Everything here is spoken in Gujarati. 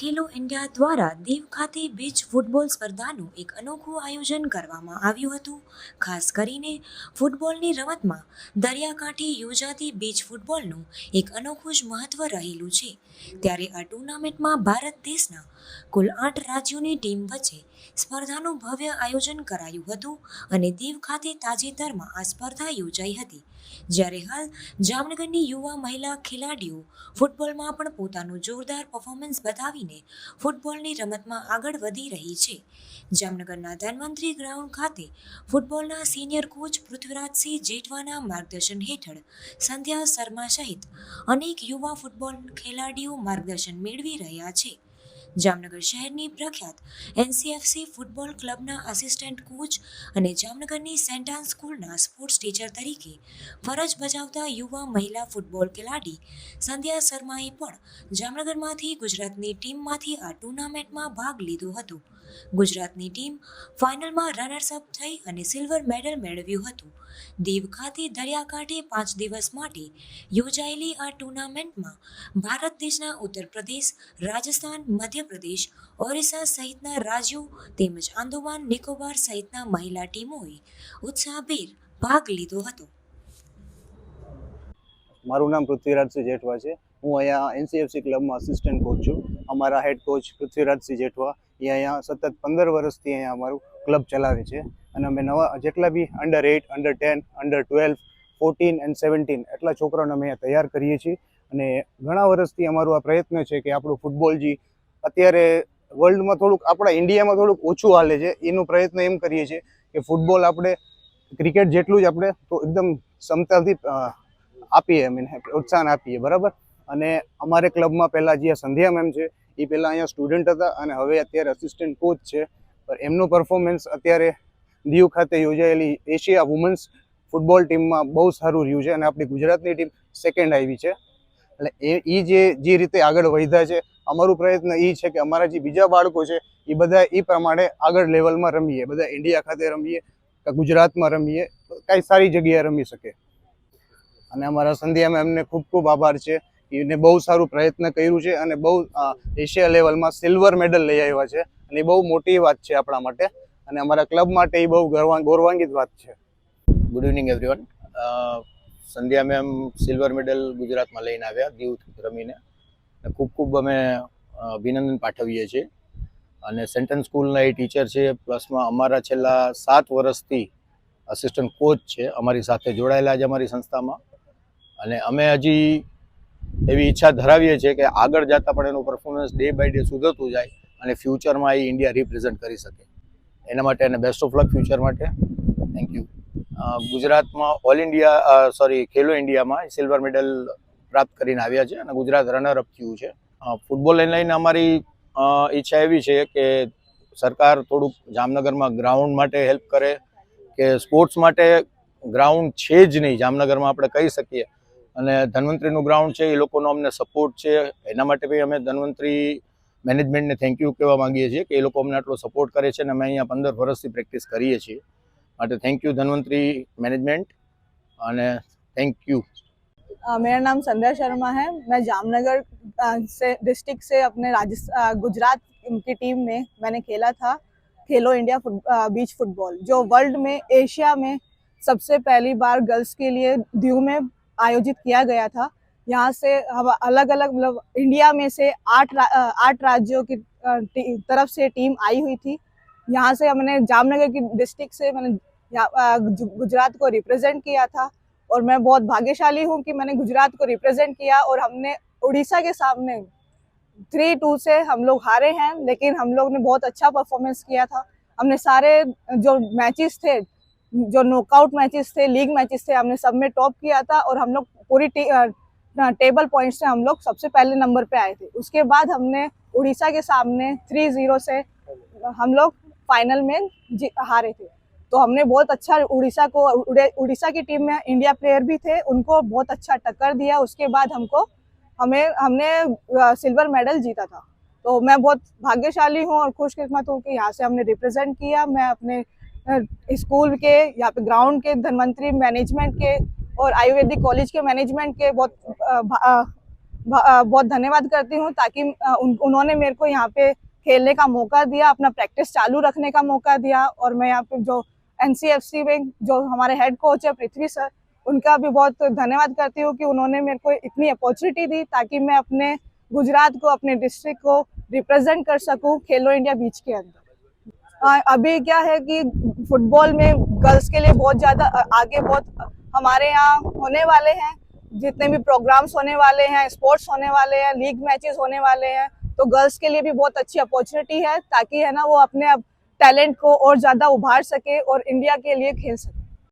ખેલો ઇન્ડિયા દ્વારા દીવ ખાતે બીચ ફૂટબોલ સ્પર્ધાનું એક અનોખું આયોજન કરવામાં આવ્યું હતું. ખાસ કરીને ફૂટબોલની રમતમાં દરિયાકાંઠે યોજાતી બીચ ફૂટબોલનું એક અનોખું જ મહત્વ રહેલું છે. ત્યારે આ ટુર્નામેન્ટમાં ભારત દેશના કુલ આઠ રાજ્યોની ટીમ વચ્ચે સ્પર્ધાનું ભવ્ય આયોજન કરાયું હતું અને દીવ ખાતે તાજેતરમાં આ સ્પર્ધા યોજાઈ હતી. જ્યારે હાલ જામનગરની યુવા મહિલા ખેલાડીઓ ફૂટબોલમાં પણ પોતાનું જોરદાર પરફોર્મન્સ બતાવીને ફૂટબોલની રમતમાં આગળ વધી રહી છે. જામનગરના ધન્વંતરી ગ્રાઉન્ડ ખાતે ફૂટબોલના સિનિયર કોચ પૃથ્વીરાજસિંહ જેઠવાના માર્ગદર્શન હેઠળ સંધ્યા શર્મા સહિત અનેક યુવા ફૂટબોલ ખેલાડીઓ માર્ગદર્શન મેળવી રહ્યા છે. જામનગર શહેરની પ્રખ્યાત એનસીએફસી ફૂટબોલ ક્લબના આસિસ્ટન્ટ કોચ અને જામનગરની સેન્ટાન સ્કૂલના સ્પોર્ટ્સ ટીચર તરીકે ફરજ બજાવતા યુવા મહિલા ફૂટબોલ ખેલાડી સંધ્યા શર્માએ પણ જામનગરમાંથી ગુજરાતની ટીમમાંથી આ ટુર્નામેન્ટમાં ભાગ લીધો હતો. ગુજરાતની ટીમ ફાઇનલમાં રનર્સઅપ થઈ અને સિલ્વર મેડલ મેળવ્યું હતું. દીવ ખાતે દરિયાકાંઠે પાંચ દિવસ માટે યોજાયેલી આ ટુર્નામેન્ટમાં ભારત દેશના ઉત્તર પ્રદેશ, રાજસ્થાન, મધ્યપ્રદેશ, ઓરિસ્સા સહિતના રાજ્યો તેમજ આંદોમાન નિકોબાર સહિતના મહિલા ટીમોએ ઉત્સાહભેર ભાગ લીધો હતો. મારું નામ પૃથ્વીરાજસિંહ જેઠવા છે. હું અહીંયા એનસીએફસી ક્લબમાં અસિસ્ટન્ટ કોચ છું. અમારા હેડ કોચ પૃથ્વીરાજસિંહ જેઠવા એ અહીંયા સતત પંદર વર્ષથી અહીંયા અમારું ક્લબ ચલાવે છે. અને અમે નવા જેટલા બી under eight under ten under twelve fourteen and seventeen એટલા છોકરાઓને અમે તૈયાર કરીએ છીએ. અને ઘણા વર્ષથી અમારું આ પ્રયત્ન છે કે આપણું ફૂટબોલ જે અત્યારે વર્લ્ડમાં થોડુંક આપણા ઇન્ડિયામાં થોડુંક ઓછું હાલે છે. એનો પ્રયત્ન એમ કરીએ છીએ કે ફૂટબોલ આપણે ક્રિકેટ જેટલું જ આપણે તો એકદમ ક્ષમતાથી આપીએ મીન પ્રોત્સાહન આપીએ, બરાબર? અને અમારે ક્લબમાં પહેલાં જે સંધ્યા મેમ છે એ પહેલાં અહીંયા સ્ટુડન્ટ હતા અને હવે અત્યારે અસિસ્ટન્ટ કોચ છે. પણ એમનું પરફોર્મન્સ અત્યારે દીવ ખાતે યોજાયેલી એશિયા વુમન્સ ફૂટબોલ ટીમમાં બહુ સારું રહ્યું છે અને આપણી ગુજરાતની ટીમ સેકન્ડ આવી છે. એટલે એ એ જે જે રીતે આગળ વધ્યા છે, અમારું પ્રયત્ન એ છે કે અમારા જે બીજા બાળકો છે એ બધા એ પ્રમાણે આગળ લેવલમાં રમીએ. બધા ઇન્ડિયા ખાતે રમીએ, કે ગુજરાતમાં રમીએ, કાંઈ સારી જગ્યાએ રમી શકે. અને અમારા સંધ્યામાં એમને ખૂબ ખૂબ આભાર છે. એને બહુ સારું પ્રયત્ન કર્યું છે અને બહુ એશિયા લેવલમાં સિલ્વર મેડલ લઈ આવ્યા છે. અને એ બહુ મોટી વાત છે આપણા માટે. અને અમારા ક્લબ માટે એ બહુ ગૌરવા, ગૌરવાન્વિત વાત છે. Good evening everyone Sandhya ma'am silver medal ગુજરાતમાં લઈને આવ્યા, દીવ રમીને. ખૂબ ખૂબ અમે અભિનંદન પાઠવીએ છીએ. અને સેન્ટન સ્કૂલના એ ટીચર છે, પ્લસમાં અમારા છેલ્લા સાત વર્ષથી અસિસ્ટન્ટ કોચ છે. અમારી સાથે જોડાયેલા છે અમારી સંસ્થામાં. અને અમે હજી એવી ઈચ્છા ધરાવીએ છીએ કે આગળ જતાં પણ એનું પરફોર્મન્સ ડે બાય ડે સુધરતું જાય અને ફ્યુચરમાં એ ઇન્ડિયા રિપ્રેઝેન્ટ કરી શકે. એના માટે એને બેસ્ટ ઓફ લક ફ્યુચર માટે. થેન્ક યુ ગુજરાતમાં ઓલ ઇન્ડિયા સોરી ખેલો ઇન્ડિયામાં સિલ્વર મેડલ પ્રાપ્ત કરીને આવ્યા છે અને ગુજરાત રનર અપ થયું છે. ફૂટબોલ લઈને અમારી ઈચ્છા એવી છે કે સરકાર થોડુંક જામનગરમાં ગ્રાઉન્ડ માટે હેલ્પ કરે, કે સ્પોર્ટ્સ માટે ગ્રાઉન્ડ છે જ નહીં. જામનગરમાં આપણે કહી શકીએ અને ધન્વંતરીનું ગ્રાઉન્ડ છે એ લોકોનો અમને સપોર્ટ છે એના માટે બી અમે ધન્વંતરી મેનેજમેન્ટને થેન્ક યુ કહેવા માંગીએ છીએ કે એ લોકો અમને આટલો સપોર્ટ કરે છે અને અમે અહીંયા પંદર વર્ષથી પ્રેક્ટિસ કરીએ છીએ માટે થેન્ક યુ ધન્વંતરી मैनेजमेंट અને થેન્ક યુ अ, मेरा नाम संध्या शर्मा है मैं जामनगर अ, से डिस्ट्रिक्ट से अपने राजस्थान गुजरात की टीम में मैंने खेला था खेलो इंडिया फुट, अ, बीच फुटबॉल जो वर्ल्ड में एशिया में सबसे पहली बार गर्ल्स के लिए दीव में आयोजित किया गया था। यहाँ से हम अलग अलग मतलब इंडिया में से आठ आठ राज्यों की तरफ़ से टीम आई हुई थी। यहाँ से हमने जामनगर की डिस्ट्रिक्ट से मैंने गुजरात को रिप्रेजेंट किया था। और मैं बहुत भाग्यशाली हूँ कि मैंने गुजरात को रिप्रेजेंट किया और हमने उड़ीसा के सामने थ्री टू से हम लोग हारे हैं, लेकिन हम लोग ने बहुत अच्छा परफॉर्मेंस किया था। हमने सारे जो मैचेस थे जो नॉकआउट मैचेस थे लीग मैचेस थे, हमने सब में टॉप किया था और हम लोग पूरी टेबल पॉइंट से हम लोग सबसे पहले नंबर पे आए थे। उसके बाद हमने उड़ीसा के सामने थ्री ज़ीरो से हम लोग फाइनल में हारे थे। तो हमने बहुत अच्छा उड़ीसा को उड़ीसा की टीम में इंडिया प्लेयर भी थे, उनको बहुत अच्छा टक्कर दिया। उसके बाद हमको, हमें, हमने सिल्वर मेडल जीता था। तो मैं बहुत भाग्यशाली हूँ और खुशकिस्मत हूँ कि यहाँ से हमने रिप्रेजेंट किया। मैं अपने स्कूल के यहाँ पे ग्राउंड के धनवंतरी मैनेजमेंट के और आयुर्वेदिक कॉलेज के मैनेजमेंट के बहुत बहुत धन्यवाद करती हूँ ताकि उन, उन्होंने मेरे को यहाँ पे खेलने का मौका दिया अपना प्रैक्टिस चालू रखने का मौका दिया और मैं यहाँ पे जो एन में जो हमारे हेड कोच है पृथ्वी सर उनका भी बहुत धन्यवाद करती हूँ कि उन्होंने मेरे को इतनी अपॉर्चुनिटी दी ताकि मैं अपने गुजरात को अपने डिस्ट्रिक्ट को रिप्रेजेंट कर सकूँ खेलो इंडिया बीच के अंदर। अभी क्या है कि फुटबॉल में गर्ल्स के लिए बहुत ज़्यादा आगे बहुत हमारे यहाँ होने वाले हैं। जितने भी प्रोग्राम्स होने वाले हैं स्पोर्ट्स होने वाले हैं लीग मैचेस होने वाले हैं तो गर्ल्स के लिए भी बहुत अच्छी अपॉर्चुनिटी है ताकि, है ना, वो अपने टैलेंट को और ज़्यादा उभार सके और इंडिया के लिए खेल सके।